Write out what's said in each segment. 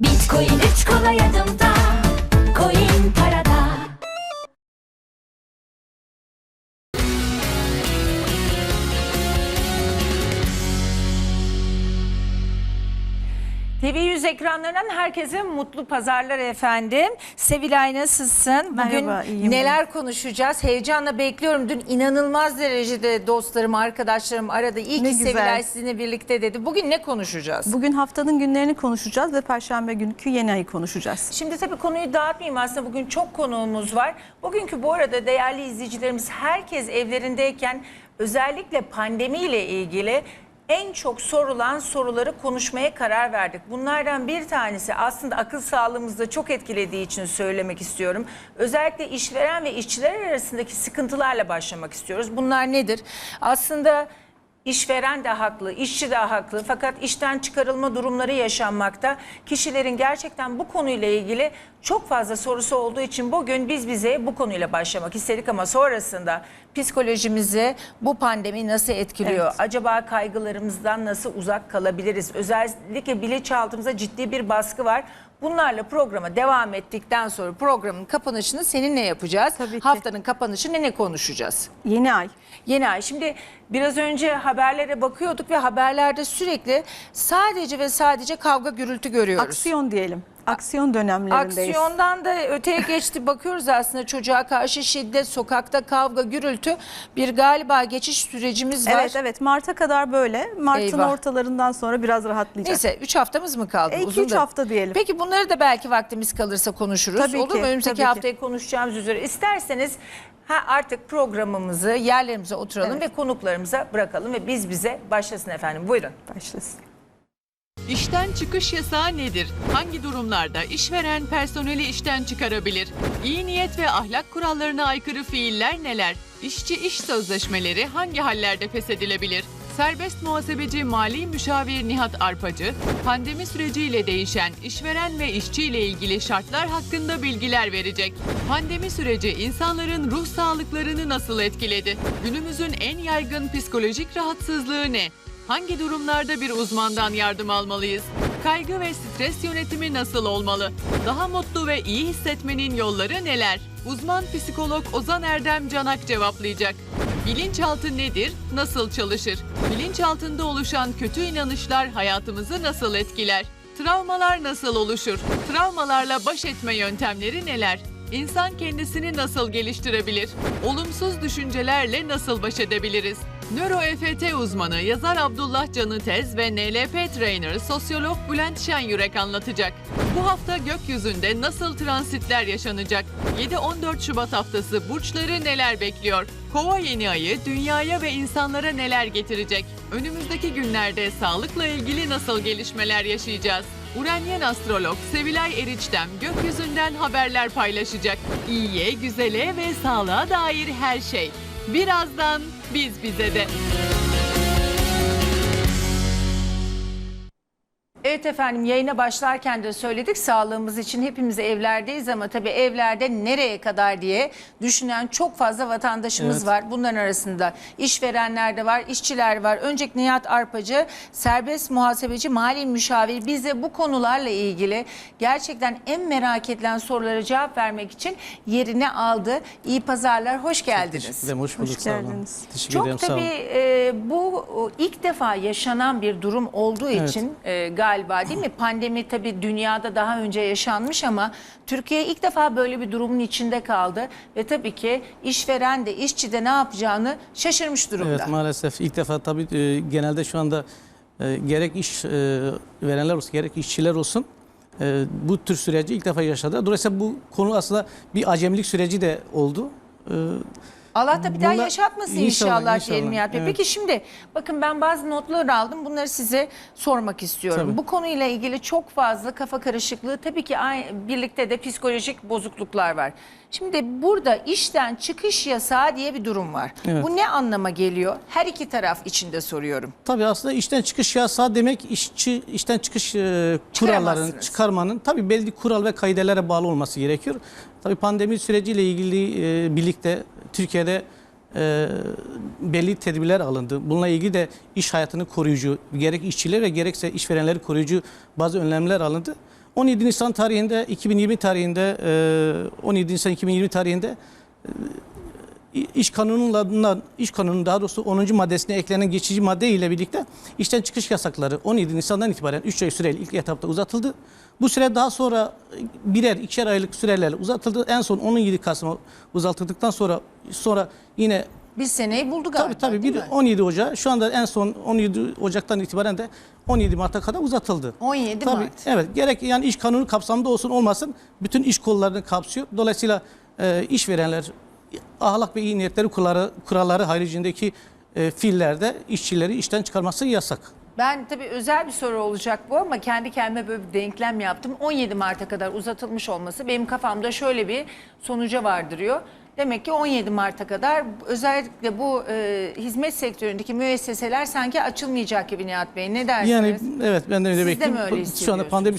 Bitcoin üç kolay adımda ekranlarından herkese mutlu pazarlar efendim. Sevilay nasılsın? Bugün Merhaba, iyiyim neler konuşacağız? Heyecanla bekliyorum. Dün inanılmaz derecede dostlarım, arkadaşlarım aradı. İyi Ne ki güzel. Sevilay sizinle birlikte dedi. Bugün ne konuşacağız? Bugün haftanın günlerini konuşacağız ve Perşembe günkü yeni ayı konuşacağız. Şimdi tabii konuyu dağıtmayayım aslında bugün çok konuğumuz var. Bugünkü bu arada değerli izleyicilerimiz herkes evlerindeyken özellikle pandemiyle ilgili en çok sorulan soruları konuşmaya karar verdik. Bunlardan bir tanesi aslında akıl sağlığımızda çok etkilediği için söylemek istiyorum. Özellikle işveren ve işçiler arasındaki sıkıntılarla başlamak istiyoruz. Bunlar nedir? Aslında İşveren de haklı, işçi de haklı fakat işten çıkarılma durumları yaşanmakta. Kişilerin gerçekten bu konuyla ilgili çok fazla sorusu olduğu için bugün biz bize bu konuyla başlamak istedik ama sonrasında psikolojimizi bu pandemi nasıl etkiliyor? Evet. Acaba kaygılarımızdan nasıl uzak kalabiliriz? Özellikle bilinçaltımıza ciddi bir baskı var. Bunlarla programa devam ettikten sonra programın kapanışını seninle yapacağız. Tabii ki. Haftanın kapanışını ne konuşacağız? Yeni ay. Yeni ay. Şimdi biraz önce haberlere bakıyorduk ve haberlerde sürekli sadece ve sadece kavga gürültü görüyoruz. Aksiyon diyelim. Aksiyon dönemlerindeyiz. Aksiyondan da öteye geçti bakıyoruz aslında çocuğa karşı şiddet, sokakta kavga, gürültü bir galiba geçiş sürecimiz var. Evet evet Mart'a kadar böyle. Mart'ın Eyvah. ortalarından sonra biraz rahatlayacak. Neyse 3 haftamız mı kaldı? E, Uzun üç da- hafta diyelim. Peki bunları da belki vaktimiz kalırsa konuşuruz. Tabii Olur ki, mu? Önümüzdeki tabii ki. haftayı konuşacağımız üzere. İsterseniz ha, artık programımızı yerlerimize oturalım ve konuklarımıza bırakalım ve biz bize başlasın efendim. Buyurun. Başlasın. İşten çıkış yasağı nedir? Hangi durumlarda işveren personeli işten çıkarabilir? İyi niyet ve ahlak kurallarına aykırı fiiller neler? İşçi iş sözleşmeleri hangi hallerde feshedilebilir? Serbest muhasebeci mali müşavir Nihat Arpacı, pandemi süreciyle değişen işveren ve işçi ile ilgili şartlar hakkında bilgiler verecek. Pandemi süreci insanların ruh sağlıklarını nasıl etkiledi? Günümüzün en yaygın psikolojik rahatsızlığı ne? Hangi durumlarda bir uzmandan yardım almalıyız? Kaygı ve stres yönetimi nasıl olmalı? Daha mutlu ve iyi hissetmenin yolları neler? Uzman psikolog Ozan Erdem Canak cevaplayacak. Bilinçaltı nedir? Nasıl çalışır? Bilinçaltında oluşan kötü inanışlar hayatımızı nasıl etkiler? Travmalar nasıl oluşur? Travmalarla baş etme yöntemleri neler? İnsan kendisini nasıl geliştirebilir? Olumsuz düşüncelerle nasıl baş edebiliriz? Nöro EFT uzmanı yazar Abdullah Canı Tez ve NLP trainer sosyolog Bülent Şenyürek anlatacak. Bu hafta gökyüzünde nasıl transitler yaşanacak? 7-14 Şubat haftası burçları neler bekliyor? Kova yeni ayı dünyaya ve insanlara neler getirecek? Önümüzdeki günlerde sağlıkla ilgili nasıl gelişmeler yaşayacağız? Uranyen astrolog Sevilay Eriç'ten gökyüzünden haberler paylaşacak. İyiye, güzele ve sağlığa dair her şey. Birazdan biz bize de. Evet efendim yayına başlarken de söyledik sağlığımız için hepimiz evlerdeyiz ama tabii evlerde nereye kadar diye düşünen çok fazla vatandaşımız Evet. var. Bunların arasında işverenler de var, işçiler var. Öncelikle Nihat Arpacı, serbest muhasebeci, mali müşavir bize bu konularla ilgili gerçekten en merak edilen sorulara cevap vermek için yerini aldı. İyi pazarlar, hoş geldiniz. Teşekkür ederim. Hoş bulduk. Hoş sağ olun. geldiniz. Teşekkür Çok ederim. Sağ tabii olun. e, bu o, ilk defa yaşanan bir durum olduğu Evet. için e, galiba değil mi? Pandemi tabii dünyada daha önce yaşanmış ama Türkiye ilk defa böyle bir durumun içinde kaldı ve tabii ki işveren de işçi de ne yapacağını şaşırmış durumda. Evet maalesef ilk defa tabii e, genelde şu anda e, gerek iş e, verenler olsun gerek işçiler olsun bu tür süreci ilk defa yaşadı. Dolayısıyla bu konu aslında bir acemilik süreci de oldu. E, Allah da bir daha Bunlar- yaşatmasın İnşallah, inşallah, inşallah. diyelim Nihat Bey. Evet. Peki şimdi bakın ben bazı notlar aldım. Bunları size sormak istiyorum. Tabii. Bu konuyla ilgili çok fazla kafa karışıklığı tabii ki ay- birlikte de psikolojik bozukluklar var. Şimdi burada işten çıkış yasağı diye bir durum var. Evet. Bu ne anlama geliyor? Her iki taraf içinde soruyorum. tabii aslında işten çıkış yasağı demek işçi işten çıkış e, kuralların Çıkaramazsınız. çıkarmanın tabii belli kural ve kaidelere bağlı olması gerekiyor. Tabii pandemi süreciyle ilgili e, birlikte Türkiye'de e, belli tedbirler alındı. Bununla ilgili de iş hayatını koruyucu, gerek işçiler ve gerekse işverenleri koruyucu bazı önlemler alındı. 17 Nisan tarihinde 2020 tarihinde e, 17 Nisan 2020 tarihinde e, iş kanunundan iş kanunun daha doğrusu 10. maddesine eklenen geçici madde ile birlikte işten çıkış yasakları 17 Nisan'dan itibaren 3 ay süreyle ilk etapta uzatıldı. Bu süre daha sonra birer ikişer aylık sürelerle uzatıldı. En son 17 Kasım'a uzatıldıktan sonra sonra yine Bir seneyi buldu galiba Tabii tabii bir mi? 17 Ocağı şu anda en son 17 Ocak'tan itibaren de 17 Mart'a kadar uzatıldı. 17 Tabii, Mart. Evet gerek yani iş kanunu kapsamında olsun olmasın bütün iş kollarını kapsıyor. Dolayısıyla e, işverenler ahlak ve iyi niyetleri kuralları, kuralları haricindeki e, fiillerde işçileri işten çıkarması yasak. Ben tabii özel bir soru olacak bu ama kendi kendime böyle bir denklem yaptım. 17 Mart'a kadar uzatılmış olması benim kafamda şöyle bir sonuca vardırıyor. Demek ki 17 Mart'a kadar özellikle bu e, hizmet sektöründeki müesseseler sanki açılmayacak gibi Nihat Bey. Ne dersiniz? Yani evet ben de öyle Siz de bekliyorum. mi öyle Şu anda pandemi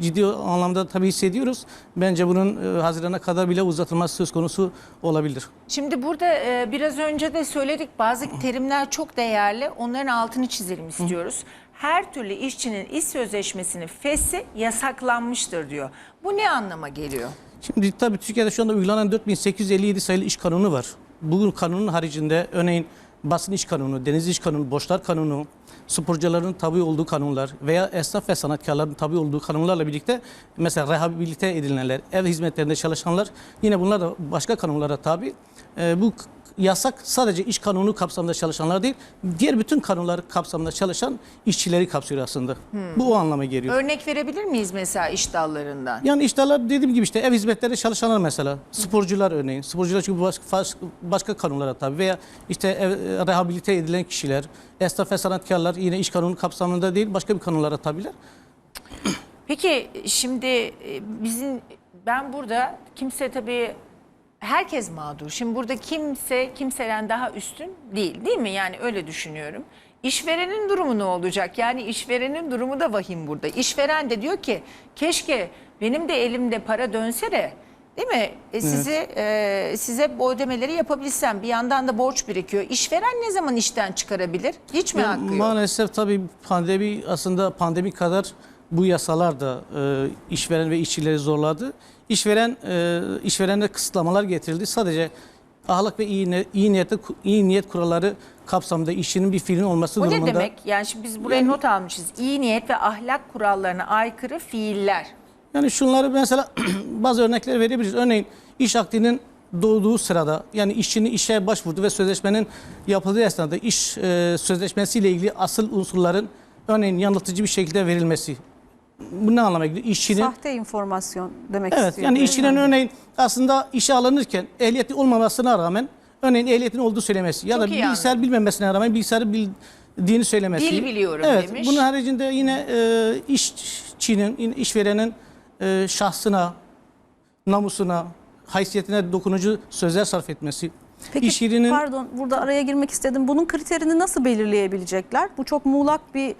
ciddi anlamda tabii hissediyoruz. Bence bunun e, Haziran'a kadar bile uzatılması söz konusu olabilir. Şimdi burada e, biraz önce de söyledik bazı terimler çok değerli. Onların altını çizelim istiyoruz. Her türlü işçinin iş sözleşmesinin fesi yasaklanmıştır diyor. Bu ne anlama geliyor? Şimdi tabii Türkiye'de şu anda uygulanan 4857 sayılı iş kanunu var. Bu kanunun haricinde örneğin basın iş kanunu, deniz iş kanunu, borçlar kanunu, sporcuların tabi olduğu kanunlar veya esnaf ve sanatkarların tabi olduğu kanunlarla birlikte mesela rehabilite edilenler, ev hizmetlerinde çalışanlar yine bunlar da başka kanunlara tabi. Ee, bu yasak sadece iş kanunu kapsamında çalışanlar değil, diğer bütün kanunlar kapsamında çalışan işçileri kapsıyor aslında. Bu o anlama geliyor. Örnek verebilir miyiz mesela iş dallarından? Yani işlerler dediğim gibi işte ev hizmetleri çalışanlar mesela. Sporcular örneğin. Sporcular çünkü başka, başka kanunlara tabii. Veya işte ev, rehabilite edilen kişiler, esnaf ve sanatkarlar yine iş kanunu kapsamında değil başka bir kanunlara tabiler. Peki şimdi e, bizim ben burada kimse tabii herkes mağdur. Şimdi burada kimse kimseden daha üstün değil değil mi? Yani öyle düşünüyorum. İşverenin durumu ne olacak? Yani işverenin durumu da vahim burada. İşveren de diyor ki keşke benim de elimde para dönse de değil mi? E, sizi e, size bu ödemeleri yapabilsem bir yandan da borç birikiyor. İşveren ne zaman işten çıkarabilir? Hiç mi Ya hakkı yok? maalesef tabii pandemi aslında pandemi kadar bu yasalar da e, işveren ve işçileri zorladı. İşveren e, işverene kısıtlamalar getirildi. Sadece ahlak ve iyi, iyi niyete iyi niyet kuralları kapsamında işçinin bir fiilin olması O durumunda. ne demek? Yani şimdi biz buraya Yani- not almışız. İyi niyet ve ahlak kurallarına aykırı fiiller. Yani şunları mesela bazı örnekler verebiliriz. Örneğin iş akdinin doğduğu sırada yani işçinin işe başvurdu ve sözleşmenin yapıldığı esnada iş e, sözleşmesiyle ilgili asıl unsurların örneğin yanıltıcı bir şekilde verilmesi. Bu ne anlama geliyor? İşçinin Sahte informasyon demek Evet istiyor. yani değil işçinin örneğin aslında işe alınırken ehliyeti olmamasına rağmen örneğin ehliyetin olduğu söylemesi ya Çok da bilgisayar bilmemesine rağmen bilgisayarı bildiğini söylemesi. Dil biliyorum evet, demiş. Bunun haricinde yine e, işçinin, yine işverenin e, şahsına, namusuna, haysiyetine dokunucu sözler sarf etmesi. Peki iş yerinin pardon burada araya girmek istedim. Bunun kriterini nasıl belirleyebilecekler? Bu çok muğlak bir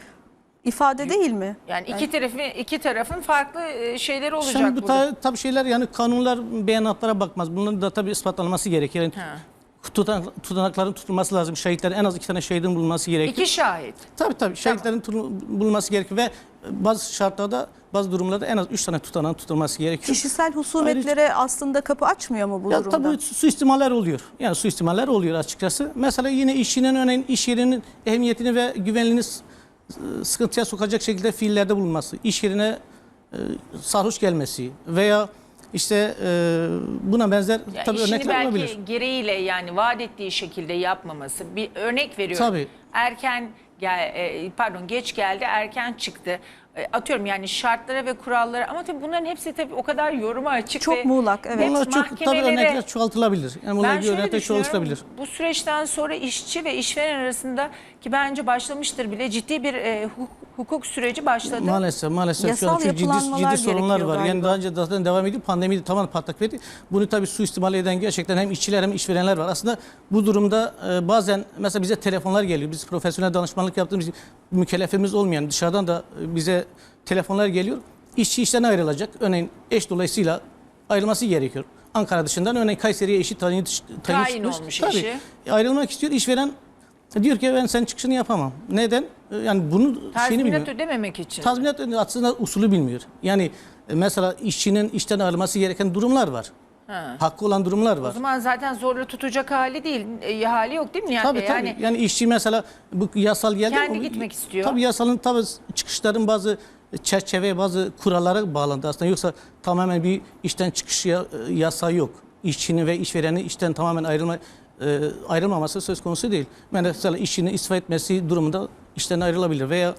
ifade değil mi? Yani iki tarafın iki tarafın farklı e, şeyleri olacak Şimdi bu burada. ta, tabii şeyler yani kanunlar beyanatlara bakmaz. Bunların da tabii ispatlanması gerekir. Yani Ha. tutan, tutanakların tutulması lazım. Şahitlerin en az iki tane şahidin bulunması gerekir. İki şahit. Tabii tabii şahitlerin tutul- bulunması gerekir ve bazı şartlarda bazı durumlarda en az üç tane tutanağın tutulması gerekiyor. Kişisel husumetlere aslında kapı açmıyor mu bu Ya durumda? tabii su- suistimaller oluyor. Yani suistimaller oluyor açıkçası. Mesela yine işçinin örneğin iş yerinin ehemmiyetini ve güvenliğini s- sıkıntıya sokacak şekilde fiillerde bulunması, iş yerine e, sarhoş gelmesi veya işte e, buna benzer Yani tabii örnekler belki olabilir. gereğiyle yani vaat ettiği şekilde yapmaması. Bir örnek veriyorum. Tabii. Erken gel e, pardon geç geldi, erken çıktı. E, Atıyorum yani şartlara ve kurallara ama tabii bunların hepsi tabii o kadar yoruma açık Çok ve muğlak, evet. Bunlar çok tabii örnekler çoğaltılabilir. Yani bunlar Ben şöyle örnekler çoğaltılabilir. Bu süreçten sonra işçi ve işveren arasında ki bence başlamıştır bile ciddi bir e, hu- hukuk süreci başladı. Maalesef maalesef şu Yasal an çünkü ciddi, ciddi sorunlar var. Yani galiba. daha önce zaten devam ediyor. Pandemi de tamamen patlak verdi. Bunu tabii suistimal eden gerçekten hem işçiler hem işverenler var. Aslında bu durumda e, bazen mesela bize telefonlar geliyor. Biz profesyonel danışmanlık yaptığımız için mükellefimiz olmayan dışarıdan da e, bize telefonlar geliyor. İşçi işten ayrılacak. Örneğin eş dolayısıyla ayrılması gerekiyor. Ankara dışından örneğin Kayseri'ye eşi tayin, tayin olmuş Tabii. eşi. Ayrılmak istiyor. İşveren diyor ki ben senin çıkışını yapamam. Neden? E, Yani bunu şeyini bilmiyor. Tazminat ödememek için. Tazminat aslında usulü bilmiyor. Yani e, mesela işçinin işten ayrılması gereken durumlar var. Ha. Hakkı olan durumlar O var. zaman zaten zorla tutacak hali değil, e, hali yok değil mi Nihat Tabii Bey? tabii. Yani Yani, işçi mesela bu yasal geldi. Kendi o- gitmek istiyor. Tabii yasalın tabii çıkışların bazı çerçeve, bazı kurallara bağlandı aslında. Yoksa tamamen bir işten çıkış ya, yasağı yok. İşçinin ve işverenin işten tamamen ayrılma e, ayrılmaması söz konusu değil. Yani mesela işçinin istifa etmesi durumunda işten ayrılabilir veya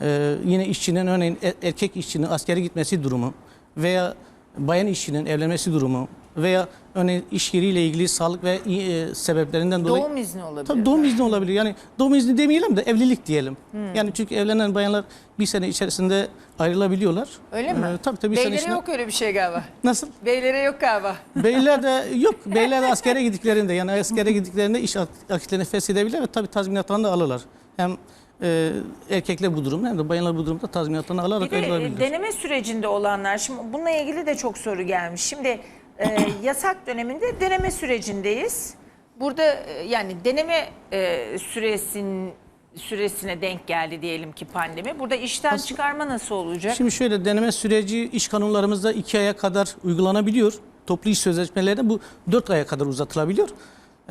e, yine işçinin örneğin e- erkek işçinin askere gitmesi durumu veya bayan işçinin evlenmesi durumu veya örneğin iş yeriyle ilgili sağlık ve e, sebeplerinden dolayı doğum izni olabilir. Tabii doğum izni olabilir. Yani doğum izni demeyelim de evlilik diyelim. Yani çünkü evlenen bayanlar bir sene içerisinde ayrılabiliyorlar. Öyle mi? Ee, tabii tabii bir sene Beylere içinde. yok öyle bir şey galiba. Nasıl? Beylere yok galiba. Beyler de yok. Beyler de askere gittiklerinde yani askere gittiklerinde iş akitlerini feshedebilirler ve tabii tazminatlarını da alırlar. Hem e, erkekler bu durumda hem de bayanlar bu durumda tazminatlarını alarak Bir de e, ayrılabilir. deneme sürecinde olanlar, şimdi bununla ilgili de çok soru gelmiş. Şimdi e, yasak döneminde deneme sürecindeyiz. Burada e, yani deneme e, süresin süresine denk geldi diyelim ki pandemi. Burada işten çıkarma nasıl olacak? Şimdi şöyle deneme süreci iş kanunlarımızda iki aya kadar uygulanabiliyor. Toplu iş sözleşmelerinde bu dört aya kadar uzatılabiliyor.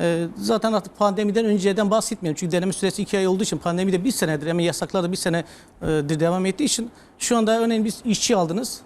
Ee, zaten artık pandemiden önceden bahsetmiyorum. Çünkü deneme süresi iki ay olduğu için pandemide bir senedir ama yasaklar da bir senedir devam ettiği için şu anda örneğin biz işçi aldınız.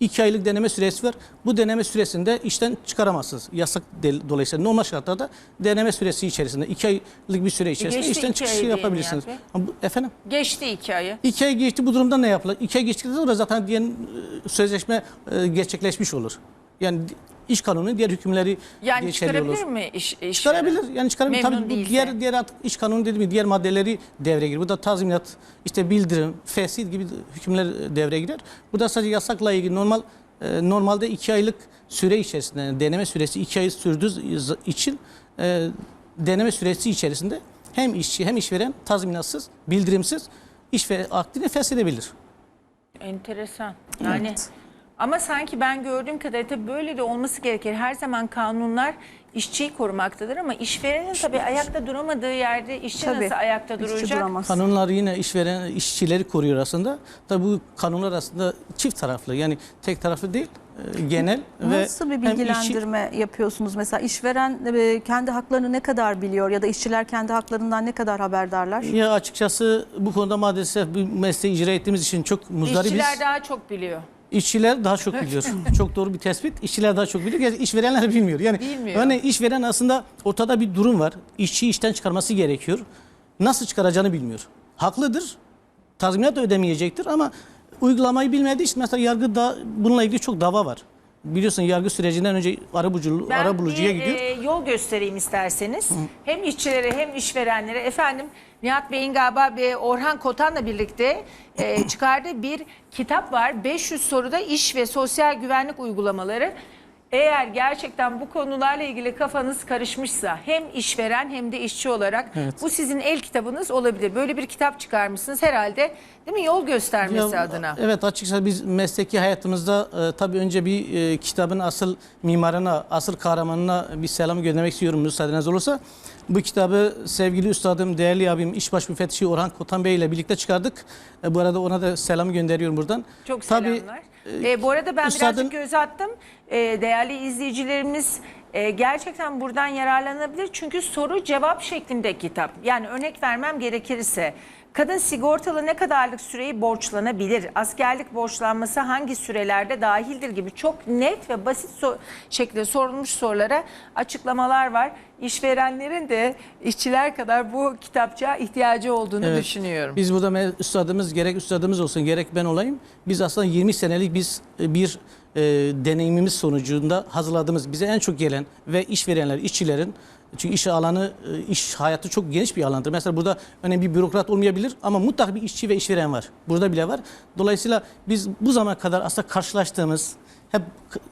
İki aylık deneme süresi var. Bu deneme süresinde işten çıkaramazsınız. Yasak dolayısıyla normal şartlarda deneme süresi içerisinde iki aylık bir süre içerisinde geçti işten çıkışı yapabilirsiniz. Ama bu- Efendim? Geçti iki ayı. İki ay geçti bu durumda ne yapılır? İki ay geçtikten sonra zaten diğer e, sözleşme e, gerçekleşmiş olur. Yani iş kanunu diğer hükümleri Yani çıkarabilir olur. mi iş, iş Çıkarabilir. Yani çıkarabilir. Memnun Tabii bu değilse. diğer diğer artık iş kanunu dediğim diğer maddeleri devreye girer. Bu da tazminat, işte bildirim, fesih gibi hükümler devreye girer. Burada sadece yasakla ilgili normal e, normalde iki aylık süre içerisinde yani deneme süresi iki ay sürdüğü için e, deneme süresi içerisinde hem işçi hem işveren tazminatsız, bildirimsiz iş ve akdini feshedebilir. Enteresan. Yani Evet. Ama sanki ben gördüğüm kadarıyla tabii böyle de olması gerekir. Her zaman kanunlar işçiyi korumaktadır ama işverenin tabii ayakta duramadığı yerde işçi Tabii. nasıl ayakta İşçi duracak? duramaz. Kanunlar yine işveren işçileri koruyor aslında. Tabii bu kanunlar aslında çift taraflı yani tek taraflı değil e, genel ve Nasıl bir hem işçi- bilgilendirme yapıyorsunuz? Mesela işveren e, kendi haklarını ne kadar biliyor ya da işçiler kendi haklarından ne kadar haberdarlar? ya açıkçası bu konuda maalesef bu mesleği icra ettiğimiz için çok muzdaribiz. İşçiler daha çok biliyor. İşçiler daha çok biliyor. çok doğru bir tespit. İşçiler daha çok biliyor. Yani işverenler bilmiyor. Yani Bilmiyor. Örneğin işveren aslında ortada bir durum var. İşçiyi işten çıkarması gerekiyor. Nasıl çıkaracağını bilmiyor. Haklıdır. Tazminat ödemeyecektir ama uygulamayı bilmediği için mesela yargıda bununla ilgili çok dava var. Biliyorsun yargı sürecinden önce arabulucu, Ben arabulucuya bir gidiyor. e, yol göstereyim isterseniz. Hem işçilere hem işverenlere. Efendim Nihat Bey'in galiba bir Orhan Kotan'la birlikte e, çıkardığı bir kitap var. 500 soruda iş ve sosyal güvenlik uygulamaları. Eğer gerçekten bu konularla ilgili kafanız karışmışsa hem işveren hem de işçi olarak Evet. bu sizin el kitabınız olabilir. Böyle bir kitap çıkarmışsınız herhalde değil mi? Yol göstermesi Ya, adına. Evet açıkçası biz mesleki hayatımızda e, tabii önce bir e, kitabın asıl mimarına, asıl kahramanına bir selam göndermek istiyorum müsaadeniz olursa. Bu kitabı sevgili üstadım, değerli abim, işbaşı müfettişi Orhan Kotan Bey ile birlikte çıkardık. E, bu arada ona da selam gönderiyorum buradan. Çok Tabii, selamlar. Ee, bu arada ben üstadın- birazcık göz attım. Ee, değerli izleyicilerimiz e, gerçekten buradan yararlanabilir. Çünkü soru cevap şeklinde kitap. Yani örnek vermem gerekirse kadın sigortalı ne kadarlık süreyi borçlanabilir? Askerlik borçlanması hangi sürelerde dahildir gibi çok net ve basit so- şekilde sorulmuş sorulara açıklamalar var. İşverenlerin de işçiler kadar bu kitapçığa ihtiyacı olduğunu Evet. düşünüyorum. Biz burada üstadımız gerek üstadımız olsun gerek ben olayım. Biz aslında 20 senelik biz e, bir e, deneyimimiz sonucunda hazırladığımız bize en çok gelen ve işverenler, işçilerin çünkü iş alanı, e, iş hayatı çok geniş bir alandır. Mesela burada önemli bir bürokrat olmayabilir ama mutlaka bir işçi ve işveren var. Burada bile var. Dolayısıyla biz bu zamana kadar aslında karşılaştığımız hep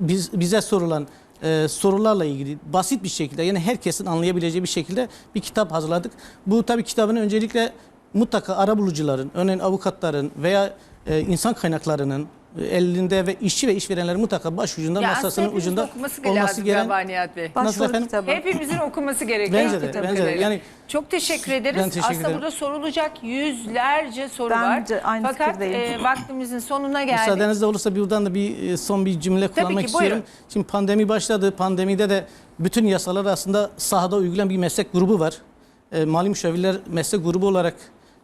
biz bize sorulan e, sorularla ilgili basit bir şekilde yani herkesin anlayabileceği bir şekilde bir kitap hazırladık. Bu tabii kitabın öncelikle mutlaka arabulucuların, örneğin avukatların veya e, insan kaynaklarının elinde ve işçi ve işverenlerin mutlaka başucunda Ya masasının ucunda olması gereken Nihat Bey. Nasıl Başvuru efendim? kitabı. Hepimizin okuması gerekiyor. Bence de, Kitap bence de. Yani- çok teşekkür ederiz. Ben teşekkür Aslında ederim. burada sorulacak yüzlerce soru Ben var. de aynı Fakat e, vaktimizin sonuna geldik. Müsaadenizle olursa buradan da bir e, son bir cümle kullanmak ki, istiyorum. buyurun. Şimdi pandemi başladı. Pandemide de bütün yasalar aslında sahada uygulayan bir meslek grubu var. E, mali müşavirler meslek grubu olarak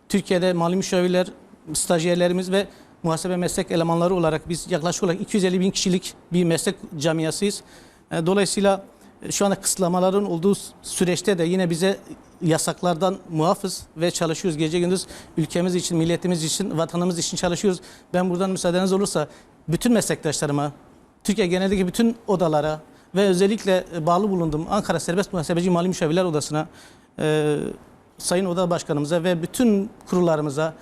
Türkiye'de mali müşavirler, stajyerlerimiz ve muhasebe meslek elemanları olarak biz yaklaşık olarak 250 bin kişilik bir meslek camiasıyız. E, dolayısıyla e, şu anda kısıtlamaların olduğu süreçte de yine bize yasaklardan muafız ve çalışıyoruz. Gece gündüz ülkemiz için, milletimiz için, vatanımız için çalışıyoruz. Ben buradan müsaadeniz olursa bütün meslektaşlarıma, Türkiye genelindeki bütün odalara ve özellikle e, bağlı bulunduğum Ankara Serbest Muhasebeci Mali Müşavirler Odası'na, e, Sayın Oda Başkanımıza ve bütün kurullarımıza,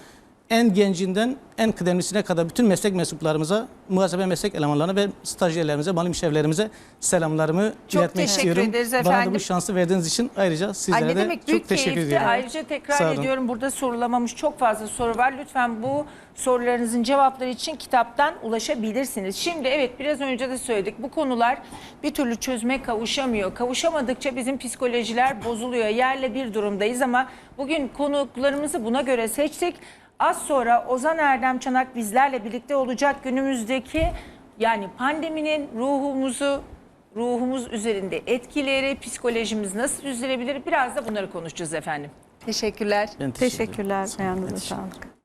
en gencinden en kıdemlisine kadar bütün meslek mensuplarımıza, muhasebe meslek elemanlarına ve stajyerlerimize, mali müşavirlerimize selamlarımı Çok iletmek teşekkür istiyorum. ederiz Bana da efendim. bu şansı verdiğiniz için ayrıca sizlere Ay de demek büyük çok teşekkür keyifti. ediyorum. Ayrıca tekrar ediyorum burada sorulamamış çok fazla soru var. Lütfen bu sorularınızın cevapları için kitaptan ulaşabilirsiniz. Şimdi evet biraz önce de söyledik. Bu konular bir türlü çözüme kavuşamıyor. Kavuşamadıkça bizim psikolojiler bozuluyor. Yerle bir durumdayız ama bugün konuklarımızı buna göre seçtik. Az sonra Ozan Erdem Çanak bizlerle birlikte olacak. Günümüzdeki yani pandeminin ruhumuzu ruhumuz üzerinde etkileri, psikolojimiz nasıl düzelebilir? Biraz da bunları konuşacağız efendim. Teşekkürler. Ben teşekkür ederim. Teşekkürler. Ayağınıza sağlık.